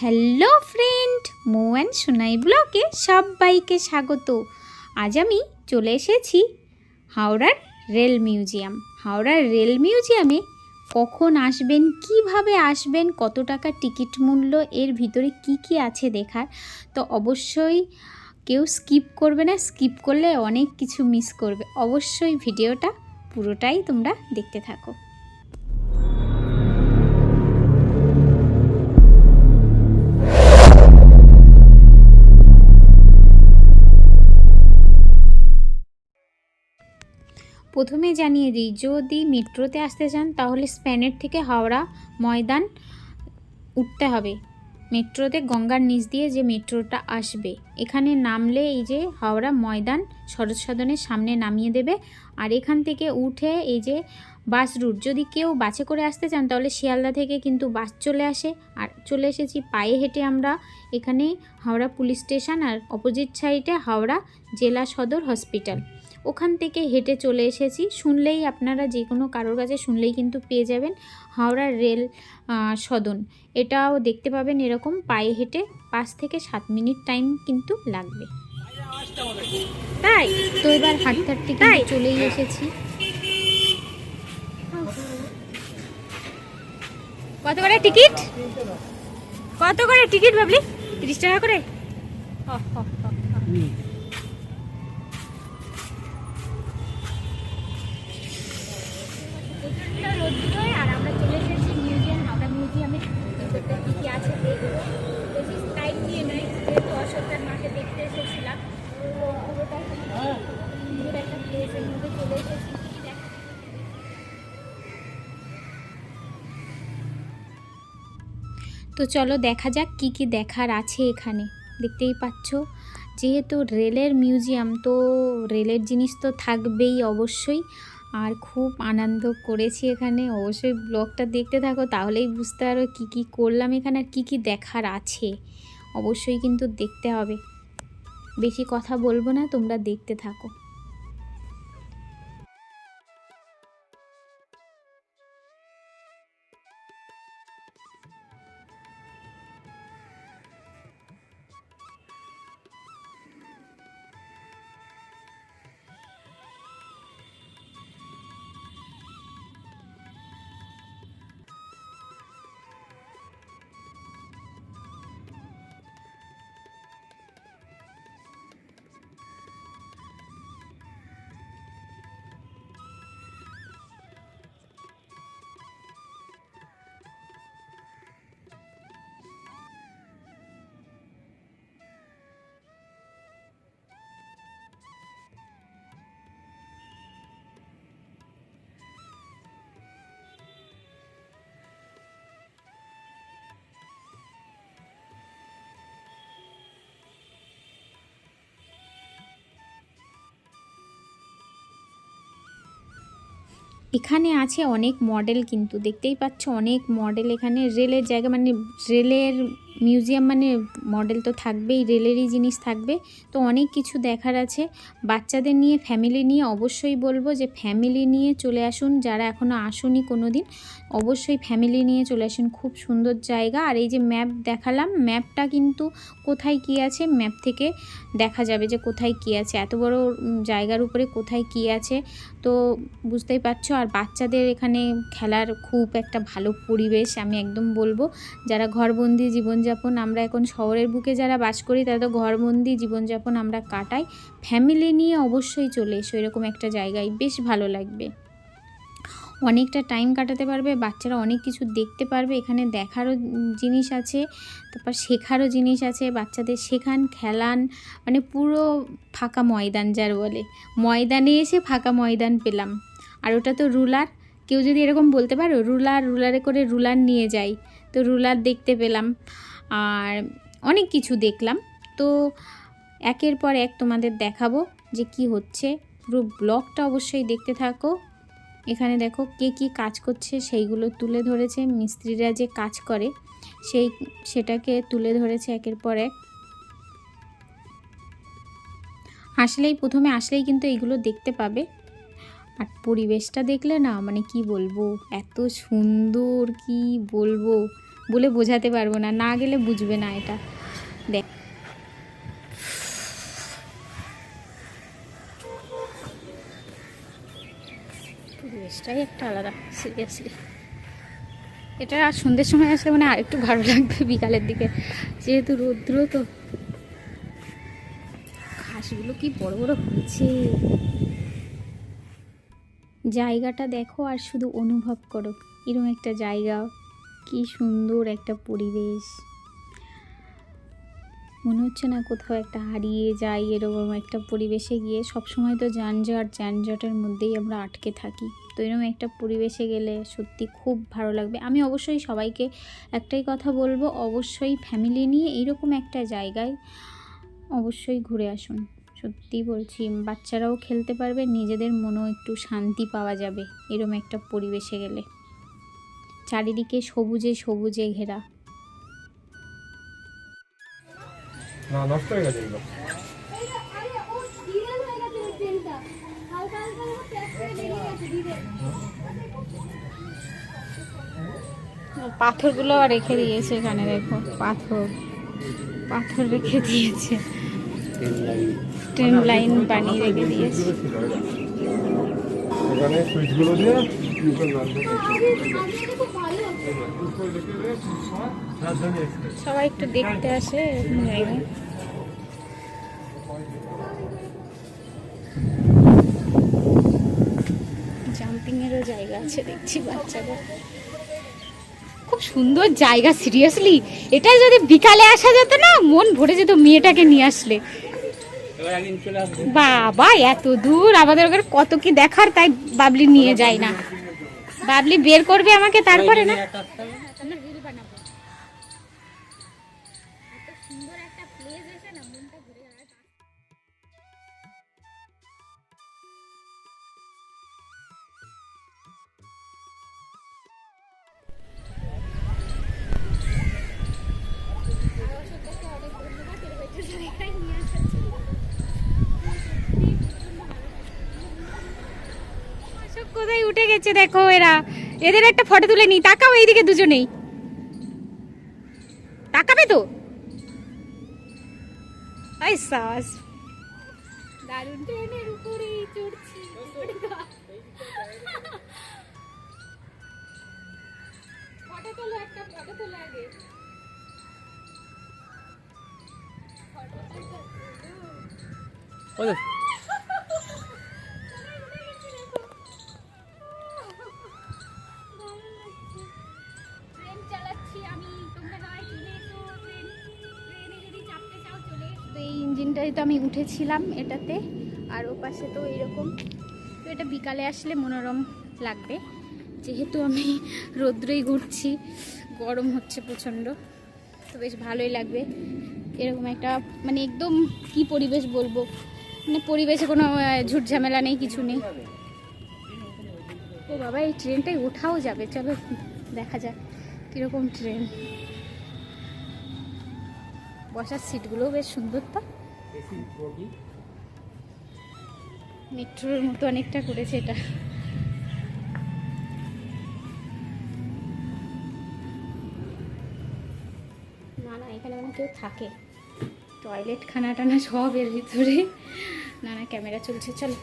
Hello friend Mou and Sonai ব্লকে সবাইকে স্বাগত। আজ আমি চলে এসেছি হাওড়ার রেল মিউজিয়াম। হাওড়ার রেল মিউজিয়ামে কখন আসবেন, কীভাবে আসবেন, কত টাকা টিকিট মূল্য, এর ভিতরে কি কি আছে দেখার, তো অবশ্যই কেউ স্কিপ করবে না, স্কিপ করলে অনেক কিছু মিস করবে। অবশ্যই ভিডিওটা পুরোটাই তোমরা দেখতে থাকো। প্রথমে জানিয়ে দিই, যদি মেট্রোতে আসতে চান, তাহলে স্প্যানের থেকে হাওড়া ময়দান উঠতে হবে। মেট্রোতে গঙ্গার নিচ দিয়ে যে মেট্রোটা আসবে, এখানে নামলে এই যে হাওড়া ময়দান শরৎ সদনের সামনে নামিয়ে দেবে। আর এখান থেকে উঠে এই যে বাস রুট, যদি কেউ বাসে করে আসতে চান, তাহলে শিয়ালদা থেকে কিন্তু বাস চলে আসে। আর চলে এসেছি পায়ে হেঁটে আমরা এখানে হাওড়া পুলিশ স্টেশন, আর অপোজিট সাইডে হাওড়া জেলা সদর হসপিটাল। ওখান থেকে হেঁটে চলে এসেছি। শুনলেই আপনারা যে কোনো কারোর কাছে শুনলেই কিন্তু পেয়ে যাবেন হাওড়া রেল সদন। এটাও দেখতে পাবেন এরকম পায়ে হেঁটে পাঁচ থেকে সাত মিনিট টাইম কিন্তু লাগবে। তাই? তো এবার হাঁটতে হাঁটতে কিন্তু চলেই এসেছি। কত করে টিকিট? কত করে টিকিট ভাবলি? তিরিশ টাকা করে? হ, হ, তো চলো দেখা যাক কি কি দেখার আছে এখানে। দেখতেই পাচ্ছ, যেহেতু রেলের মিউজিয়াম, তো রেলের জিনিস তো থাকবেই অবশ্যই। আর খুব আনন্দ করেছি এখানে। অবশ্যই ব্লগটা দেখতে থাকো, তাহলেই বুঝতে পারো কী কী করলাম এখানে আর কী কী দেখার আছে। অবশ্যই কিন্তু দেখতে হবে। বেশি কথা বলব না, তোমরা দেখতে থাকো। এখানে আছে অনেক মডেল কিন্তু দেখতেই পাচ্ছ অনেক মডেল এখানে রেলের জায়গা মানে রেলের মিউজিয়াম মানে মডেল তো থাকবেই, রেলেরই জিনিস থাকবে। তো অনেক কিছু দেখার আছে। বাচ্চাদের নিয়ে ফ্যামিলি নিয়ে অবশ্যই বলব যে ফ্যামিলি নিয়ে চলে আসুন। যারা এখনও আসুনি কোনো দিন অবশ্যই ফ্যামিলি নিয়ে চলে আসুন। খুব সুন্দর জায়গা। আর এই যে ম্যাপ দেখালাম ম্যাপটা কিন্তু কোথায় কী আছে? ম্যাপ থেকে দেখা যাবে যে কোথায় কী আছে। এত বড় জায়গার উপরে কোথায় কী আছে? তো বুঝতেই পারছ। আর বাচ্চাদের এখানে খেলার খুব একটা ভালো পরিবেশ আমি একদম বলব। যারা ঘরবন্দি জীবনযাপন আমরা এখন শহরের বুকে যারা বাস করি, তারা তো ঘরবন্দি জীবনযাপন আমরা কাটাই। ফ্যামিলি নিয়ে অবশ্যই চলে এসো, এরকম একটা জায়গায় বেশ ভালো লাগবে। অনেকটা টাইম কাটাতে পারবে, বাচ্চারা অনেক কিছু দেখতে পারবে, এখানে দেখারও জিনিস আছে, তারপর শেখারও জিনিস আছে, বাচ্চাদের শেখান, খেলান মানে পুরো ফাঁকা ময়দান যার বলে। ময়দানে এসে ফাঁকা ময়দান পেলাম। আর ওটা তো রুলার, কেউ যদি এরকম বলতে পারো, রুলার, রুলারে করে রুলার নিয়ে যাই, তো রুলার দেখতে পেলাম। আর অনেক কিছু দেখলাম। তো একের পর এক তোমাদের দেখাবো যে কি হচ্ছে। পুরো ব্লগটা অবশ্যই দেখতে থাকো। এখানে দেখো কে কি কাজ করছে, সেইগুলো তুলে ধরেছে। মিস্ত্রিরা যে কাজ করে, সেই সেটাকে তুলে ধরেছে একের পর এক। আসলেই, প্রথমে আসলেই কিন্তু এইগুলো দেখতে পাবে। আর পরিবেশটা দেখলে না মানে কি বলব, এত সুন্দর কি বলব। বলে বোঝাতে পারব না না গেলে বুঝবে না এটা। দেখ। পরিবেশটাই একটা আলাদা সিরিয়াসলি এটা আর সন্ধ্যের সময় আসলে মানে আরেকটু ভালো লাগবে বিকালের দিকে, যেহেতু রৌদ্র তো। ঘাসগুলো কি বড় বড় হয়েছে। জায়গাটা দেখো আর শুধু অনুভব করো এরকম একটা জায়গা। কি সুন্দর একটা পরিবেশ। মনে হচ্ছে না কোথাও একটা হারিয়ে যাই এরকম একটা পরিবেশে গিয়ে। সবসময় তো যানজট, যানজটের মধ্যেই আমরা আটকে থাকি। তো এরকম একটা পরিবেশে গেলে সত্যি খুব ভালো লাগবে। আমি অবশ্যই সবাইকে একটাই কথা বলব, অবশ্যই ফ্যামিলি নিয়ে এইরকম একটা জায়গায় অবশ্যই ঘুরে আসুন। সত্যি বলছি, বাচ্চারাও খেলতে পারবে, নিজেদের মনেও একটু শান্তি পাওয়া যাবে এরকম একটা পরিবেশে গেলে। চারিদিকে সবুজে সবুজে ঘেরা। না নষ্ট হয়ে গেছে এগুলো। পাথরগুলো রেখে দিয়েছে এখানে দেখো পাথর। পাথর রেখে দিয়েছে। ট্রেন লাইন বানিয়ে রেখে দিয়েছে। এখানে সুইচগুলো দিয়ে সবাই একটু দেখতে আসে, এরকম জায়গায় জাম্পিং এরও জায়গা আছে, দেখছি বাচ্চাদের। খুব সুন্দর জায়গা সিরিয়াসলি এটা যদি বিকালে আসা যেত না, মন ভরে যেত মেয়েটাকে নিয়ে আসলে। বাবা, এত দূর, আমাদের ওখানে কত কি দেখার, তাই বাবলি নিয়ে যায় না। বাবলি বের করবে আমাকে তারপরে না? উঠে গেছে দেখো এরা। এদের একটা ফটো তুলে নি, তাকাও এইদিকে দুজনেই। তাকাবে তো? আই সাস। ট্রেনের চড়ছি। ফটো তোলো একটা ফটো তোলো আগে। ট্রেন এই তো আমি উঠেছিলাম এটাতে, আর ও পাশে তো এরকম তো এটা বিকালে আসলে মনোরম লাগবে। যেহেতু আমি রৌদ্রেই ঘুরছি, গরম হচ্ছে প্রচণ্ড, তো বেশ ভালোই লাগবে। এরকম একটা মানে একদম কি পরিবেশ বলব? মানে পরিবেশে কোনো ঝুট ঝামেলা নেই, কিছু নেই। ও বাবা, এই ট্রেনটাই ওঠাও যাবে। চলো, দেখা যাক কীরকম ট্রেন। বসার সিটগুলোও বেশ সুন্দর তো। মেট্রোর মতো অনেকটা করেছে এটা। না না এখানে মানে কেউ থাকে। টয়লেট খানা টানা সব এর ভিতরে। না না ক্যামেরা চলছে চলো।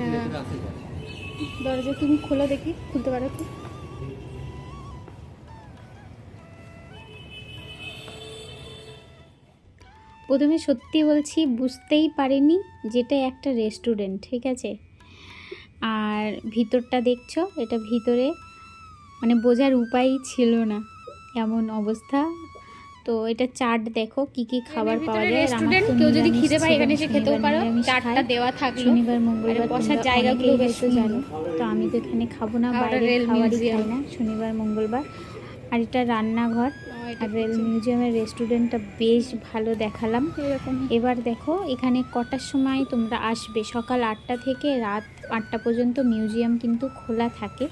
হ্যাঁ। দরজা তুমি খোলো দেখি খুলতে পারো কি? প্রথমে সত্যি বলছি বুঝতেই পারিনি যেটা একটা রেস্টুরেন্ট ঠিক আছে? আর ভিতরটা দেখছ? এটা ভিতরে মানে বোঝার উপায়ই ছিল না এমন অবস্থা। তো এটা চাট দেখো কি কি খাবার পাওয়া যায়। তো কেউ যদি খিদে পায় এখানে এসে খেতেও পারো। খাই। দেওয়া থাকল। শনিবার মঙ্গলবার বসার জায়গাগুলো বেশ জানো। তো আমি তো এখানে খাব না বাইরে রেল খাবারই খাই না। শনিবার মঙ্গলবার। আর এটা রান্নাঘর। আর রেল মিউজিয়ামের রেস্টুরেন্টটা বেশ ভালো দেখালাম। এরকম। এবার দেখো এখানে কটার সময় তোমরা আসবে? সকাল আটটা থেকে রাত আটটা পর্যন্ত মিউজিয়াম কিন্তু খোলা থাকে।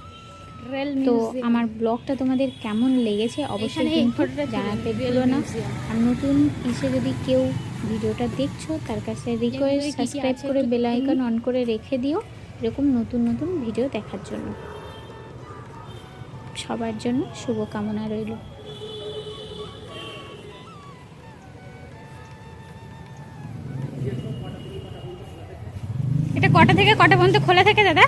তো আমার ব্লগটা তোমাদের কেমন লেগেছে অবশ্যই কিন্তু জানাতে ভুলো না। আর নতুন এসে যদি কেউ ভিডিওটা দেখছ তার কাছে রিকোয়েস্ট সাবস্ক্রাইব করে একটু বেল? আইকন অন করে রেখে দিও এরকম নতুন নতুন ভিডিও দেখার জন্য। সবার জন্য শুভকামনা রইল। কটা থেকে কটা পর্যন্ত খোলা থাকে দাদা?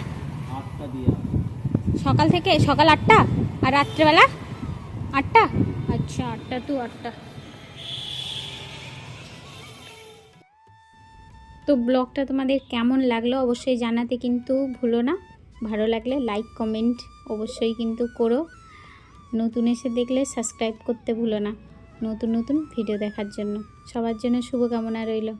সকাল থেকে সকাল আটটা আর রাত্রেবেলা আটটা? আচ্ছা আটটা টু আটটা। তো ব্লগটা তোমাদের কেমন লাগল অবশ্যই জানাতে কিন্তু ভুলো না। ভালো লাগলে লাইক কমেন্ট অবশ্যই কিন্তু করো। নতুন এসে দেখলে সাবস্ক্রাইব করতে ভুলো না। নতুন নতুন ভিডিও দেখার জন্য। সবার জন্য শুভকামনা রইল।